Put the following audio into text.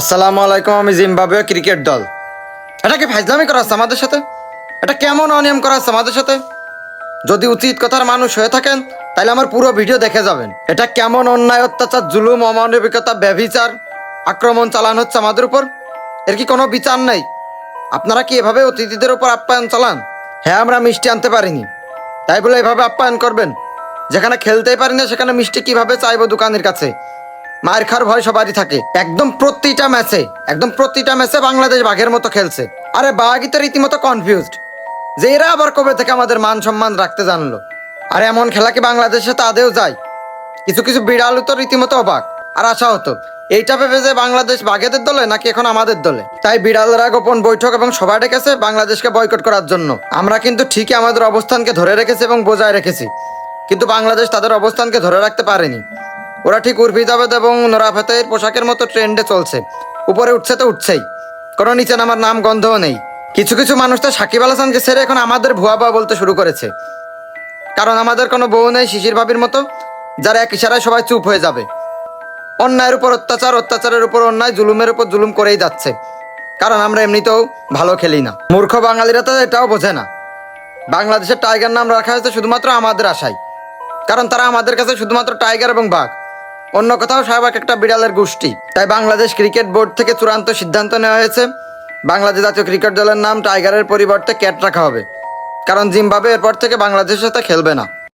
আসসালামু আলাইকুম, আমি জিম্বাবুয়ে ক্রিকেট দল। এটা কি ফাইজলামি করা আছে আমাদের সাথে? এটা কেমন অনিয়ম করা আছে আমাদের সাথে? যদি উচিত কথার মানুষ হয়ে থাকেন, তাহলে আমার পুরো ভিডিও দেখে যাবেন। এটা কেমন অন্যায়, অত্যাচার, জুলুম, অমানবিকতা, ব্যভিচার, আক্রমণ চালানো হচ্ছে আমাদের উপর? এর কি কোনো বিচার নেই? আপনারা কি এভাবে অতিথিদের উপর আপ্যায়ন চালান? হ্যাঁ আমরা মিষ্টি আনতে পারিনি। তাই বলে এভাবে আপ্যায়ন করবেন? যেখানে খেলতেই পারি না, সেখানে মিষ্টি কীভাবে চাইব দোকানের কাছে? মায়ের খার ভয় সবারই থাকে। একদম প্রতিটা ম্যাচে একদম প্রতিটা ম্যাচে বাংলাদেশ বাঘের মতো খেলছে। আরে বাঘই তো রীতিমতো কনফিউজড যে এরা আবার কবে থেকে আমাদের মান সম্মান রাখতে জানলো? আর এমন খেলা কি বাংলাদেশে আদেও যায়? কিছু কিছু বিড়ালও তো রীতিমতো অবাক। আর আশা হতো, এইটা ভেবে যে বাংলাদেশ বাঘেদের দলে নাকি এখন আমাদের দলে? তাই বিড়ালরা গোপন বৈঠক এবং সভা ডেকেছে বাংলাদেশকে বয়কট করার জন্য। আমরা কিন্তু ঠিকই আমাদের অবস্থানকে ধরে রেখেছি এবং বজায় রেখেছি। কিন্তু বাংলাদেশ তাদের অবস্থানকে ধরে রাখতে পারেনি। ওরা ঠিক উর্ফিদাবাদ এবং নোরা ফেতের পোশাকের মতো ট্রেন্ডে চলছে। উপরে উঠছে তো উঠছেই। কোনো নিচে নামার নাম গন্ধও নেই। কিছু কিছু মানুষ তো সাকিব আল হাসানকে ছেড়ে এখন আমাদের ভুয়া ভুয়া বলতে শুরু করেছে। কারণ আমাদের কোনো বউ নেই শিশির ভাবির মতো, যারা এক ইশারায় সবাই চুপ হয়ে যাবে। অন্যায়ের উপর অত্যাচার, অত্যাচারের উপর অন্যায়, জুলুমের উপর জুলুম করেই যাচ্ছে। কারণ আমরা এমনিতেও ভালো খেলি না। মূর্খ বাঙালিরা তো এটাও বোঝে না। বাংলাদেশের টাইগার নাম রাখা হয়েছে শুধুমাত্র আমাদের আশায়। কারণ তারা আমাদের কাছে শুধুমাত্র টাইগার এবং বাঘ। অন্য কোথাও শাহবাগ একটা বিড়ালের গোষ্ঠী। তাই বাংলাদেশ ক্রিকেট বোর্ড থেকে চূড়ান্ত সিদ্ধান্ত নেওয়া হয়েছে, বাংলাদেশ জাতীয় ক্রিকেট দলের নাম টাইগারের পরিবর্তে ক্যাট রাখা হবে। কারণ জিম্বাবে এরপর থেকে বাংলাদেশের সাথে খেলবে না।